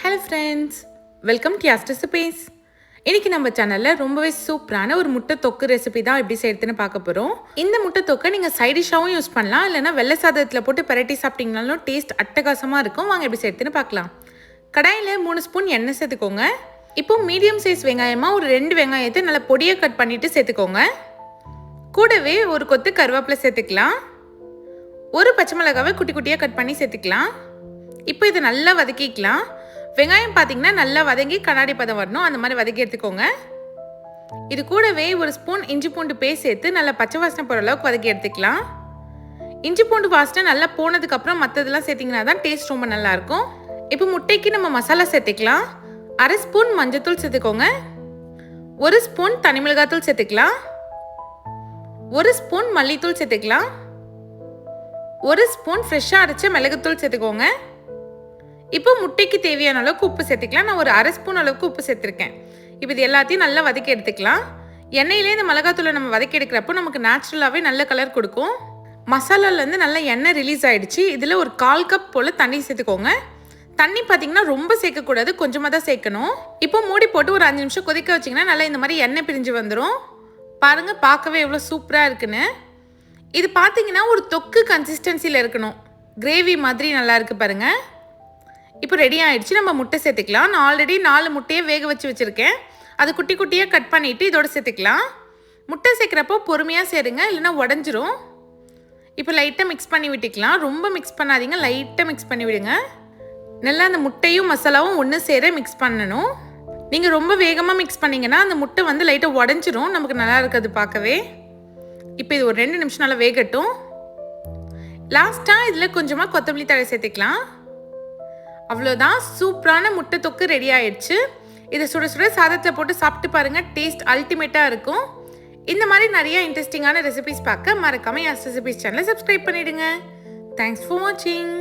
Hello friends welcome to Yas recipes இன்றைக்கி நம்ம சேனலில் ரொம்பவே சூப்பரான ஒரு முட்டை தொக்கு ரெசிபி தான் எப்படி செய்யறதுன்னு பார்க்க போகிறோம் இந்த முட்டை தொக்கை நீங்கள் சைடிஷாகவும் யூஸ் பண்ணலாம். இல்லைனா வெள்ளை சாதத்தில் போட்டு பெரட்டி சாப்பிட்டீங்கனாலும் டேஸ்ட் அட்டகாசமாக இருக்கும். வாங்க எப்படி செய்யறதுன்னு பார்க்கலாம். கடாயில் மூணு ஸ்பூன் எண்ணெய் சேர்த்துக்கோங்க. இப்போ மீடியம் சைஸ் வெங்காயமாக ஒரு ரெண்டு வெங்காயத்தை நல்லா பொடியை கட் பண்ணிவிட்டு சேர்த்துக்கோங்க. கூடவே ஒரு கொத்து கருவேப்பிலை சேர்த்துக்கலாம். ஒரு பச்சை மிளகாவை குட்டி குட்டியாக கட் பண்ணி சேர்த்துக்கலாம். இப்போ இதை நல்லா வதக்கிக்கலாம். வெங்காயம் பார்த்தீங்கன்னா நல்லா வதங்கி கண்ணாடி பதம் வரணும். அந்த மாதிரி வதக்கி எடுத்துக்கோங்க. இது கூடவே ஒரு ஸ்பூன் இஞ்சி பூண்டு பேஸ்ட் சேர்த்து நல்லா பச்சை வாசனை போகிற அளவுக்கு வதக்கி எடுத்துக்கலாம். இஞ்சி பூண்டு வாசனை நல்லா போனதுக்கப்புறம் மற்றதெல்லாம் சேர்த்திங்கன்னா தான் டேஸ்ட் ரொம்ப நல்லாயிருக்கும் இப்போ முட்டைக்கு நம்ம மசாலா சேர்த்துக்கலாம். அரை ஸ்பூன் மஞ்சத்தூள் சேர்த்துக்கோங்க. ஒரு ஸ்பூன் தனி மிளகாத்தூள் சேர்த்துக்கலாம். ஒரு ஸ்பூன் மல்லித்தூள் சேர்த்துக்கலாம். ஒரு ஸ்பூன் ஃப்ரெஷ்ஷாக அரைச்ச மிளகுத்தூள் சேர்த்துக்கோங்க. இப்போ முட்டைக்கு தேவையான அளவுக்கு உப்பு சேர்த்துக்கலாம். நான் ஒரு அரை ஸ்பூன் அளவுக்கு உப்பு சேர்த்துருக்கேன். இப்போ இது எல்லாத்தையும் நல்லா வதக்கி எடுத்துக்கலாம். எண்ணெயிலே இந்த மிளகாத்தூளை நம்ம வதக்கி எடுக்கிறப்போ நமக்கு நேச்சுரலாகவே நல்ல கலர் கொடுக்கும். மசாலாலேருந்து நல்ல எண்ணெய் ரிலீஸ் ஆகிடுச்சு இதில் ஒரு கால் கப் போல் தண்ணி சேர்த்துக்கோங்க. தண்ணி பார்த்தீங்கன்னா ரொம்ப சேர்க்கக்கூடாது. கொஞ்சமாக தான் சேர்க்கணும். இப்போ மூடி போட்டு ஒரு அஞ்சு நிமிஷம் கொதிக்க வச்சிங்கன்னா நல்லா இந்த மாதிரி எண்ணெய் பிரிஞ்சு வந்துடும் பாருங்கள் பார்க்கவே எவ்வளோ சூப்பராக இருக்குன்னு. இது பார்த்தீங்கன்னா ஒரு தொக்கு கன்சிஸ்டன்சியில் இருக்கணும். கிரேவி மாதிரி நல்லா இருக்குது பாருங்கள் இப்போ ரெடி ஆயிடுச்சு. நம்ம முட்டை சேர்த்துக்கலாம். நான் ஆல்ரெடி நாலு முட்டையை வேக வச்சு வச்சுருக்கேன். அது குட்டி குட்டியாக கட் பண்ணிவிட்டு இதோட சேர்த்துக்கலாம். முட்டை சேர்க்குறப்போ பொறுமையாக சேருங்க. இல்லைன்னா உடஞ்சிரும். இப்போ லைட்டாக மிக்ஸ் பண்ணி விட்டுக்கலாம். ரொம்ப மிக்ஸ் பண்ணாதீங்க. லைட்டாக மிக்ஸ் பண்ணி விடுங்க. நல்லா அந்த முட்டையும் மசாலாவும் ஒன்று சேர மிக்ஸ் பண்ணணும். நீங்கள் ரொம்ப வேகமாக மிக்ஸ் பண்ணிங்கன்னா அந்த முட்டை வந்து லைட்டாக உடஞ்சிரும். நமக்கு நல்லா இருக்காது பார்க்கவே. இப்போ இது ஒரு ரெண்டு நிமிஷம் நல்லா வேகட்டும். லாஸ்ட்டாக இதில் கொஞ்சமாக கொத்தமல்லி தழை சேர்த்துக்கலாம். அவ்வளோதான் சூப்பரான முட்டை தொக்கு ரெடி ஆயிடுச்சு. இதை சுட சுட சாதத்தில் போட்டு சாப்பிட்டு பாருங்கள் டேஸ்ட் அல்டிமேட்டாக இருக்கும். இந்த மாதிரி நிறைய இன்ட்ரெஸ்டிங்கான ரெசிபிஸ் பார்க்க மறக்காமல் யாஸ் ரெசிபிஸ் சேனலை சப்ஸ்கிரைப் பண்ணிவிடுங்க தேங்க்ஸ் ஃபார் வாட்சிங்